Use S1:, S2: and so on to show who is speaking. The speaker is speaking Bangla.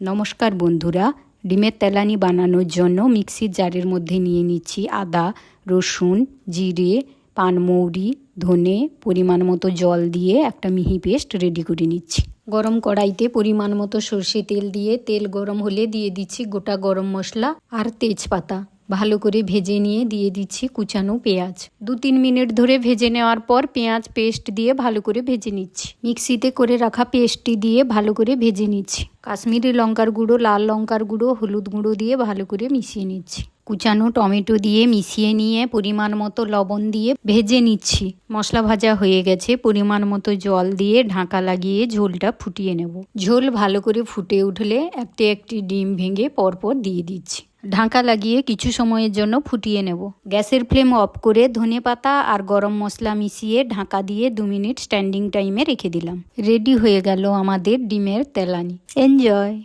S1: নমস্কার বন্ধুরা, ডিমের তেলানি বানানোর জন্য মিক্সির জারের মধ্যে নিয়ে নিচ্ছি আদা, রসুন, জিরে পানমৌরি ধনে পরিমাণ মতো জল দিয়ে একটা মিহি পেস্ট রেডি করে নিচ্ছি। গরম কড়াইতে পরিমাণ মতো সর্ষে তেল দিয়ে তেল গরম হলে দিয়ে দিচ্ছি গোটা গরম মশলা আর তেজপাতা। ভালো করে ভেজে নিয়ে দিয়ে দিচ্ছি কুচানো পেঁয়াজ। দু তিন মিনিট ধরে ভেজে নেওয়ার পর পেঁয়াজ পেস্ট দিয়ে ভালো করে ভেজে নিচ্ছি। মিক্সিতে করে রাখা পেস্টটি দিয়ে ভালো করে ভেজে নিচ্ছি। কাশ্মীরি লঙ্কার গুঁড়ো, লাল লঙ্কার গুঁড়ো, হলুদ গুঁড়ো দিয়ে ভালো করে মিশিয়ে নিচ্ছি। কুচানো টমেটো দিয়ে মিশিয়ে নিয়ে পরিমাণ মতো লবণ দিয়ে ভেজে নিচ্ছি। মশলা ভাজা হয়ে গেছে, পরিমাণ মতো জল দিয়ে ঢাকা লাগিয়ে ঝোলটা ফুটিয়ে নেব। ঝোল ভালো করে ফুটে উঠলে একটি একটি ডিম ভেঙে পরপর দিয়ে দিচ্ছি। ঢাকা লাগিয়ে কিছু সময়ের জন্য ফুটিয়ে নেব। গ্যাসের ফ্লেম অফ করে ধনে পাতা আর গরম মশলা মিশিয়ে ঢাকা দিয়ে দু মিনিট স্ট্যান্ডিং টাইমে রেখে দিলাম। রেডি হয়ে গেল আমাদের ডিমের তেলানি। এনজয়!